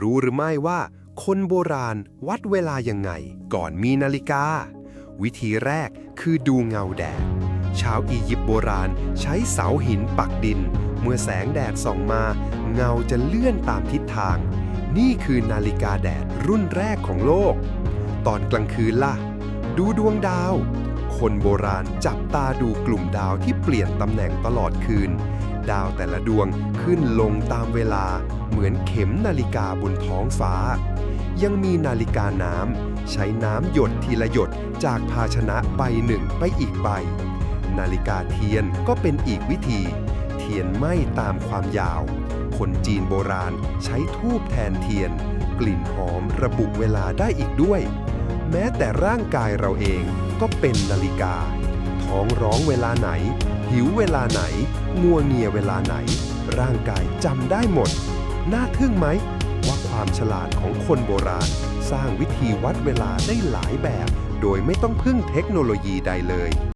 รู้หรือไม่ว่า คนโบราณวัดเวลายังไง ก่อนมีนาฬิกา วิธีแรกคือดูเงาแดด ชาวอียิปต์โบราณใช้เสาหินปักดิน เมื่อแสงแดดส่องมา เงาจะเลื่อนตามทิศทาง นี่คือนาฬิกาแดดรุ่นแรกของโลก ตอนกลางคืนล่ะ ดูดวงดาว คนโบราณจับตาดูกลุ่มดาวที่เปลี่ยนตำแหน่งตลอดคืน ดาวแต่ละดวงขึ้นลงตามเวลา เหมือนเข็มนาฬิกาบนท้องฟ้า ยังมีนาฬิกาน้ำใช้น้ำหยดทีละหยดจากภาชนะใบหนึ่งไปอีกใบ นาฬิกาเทียนก็เป็นอีกวิธี เทียนไหม้ตามความยาว คนจีนโบราณใช้ทูบแทนเทียน กลิ่นหอมระบุเวลาได้อีกด้วย แม้แต่ร่างกายเราเองก็เป็นนาฬิกา ท้องร้องเวลาไหน หิวเวลาไหน งัวเงียเวลาไหน ร่างกายจำได้หมด น่าทึ่งไหม ว่าความฉลาดของคนโบราณ สร้างวิธีวัดเวลาได้หลายแบบ โดยไม่ต้องพึ่งเทคโนโลยีใดเลย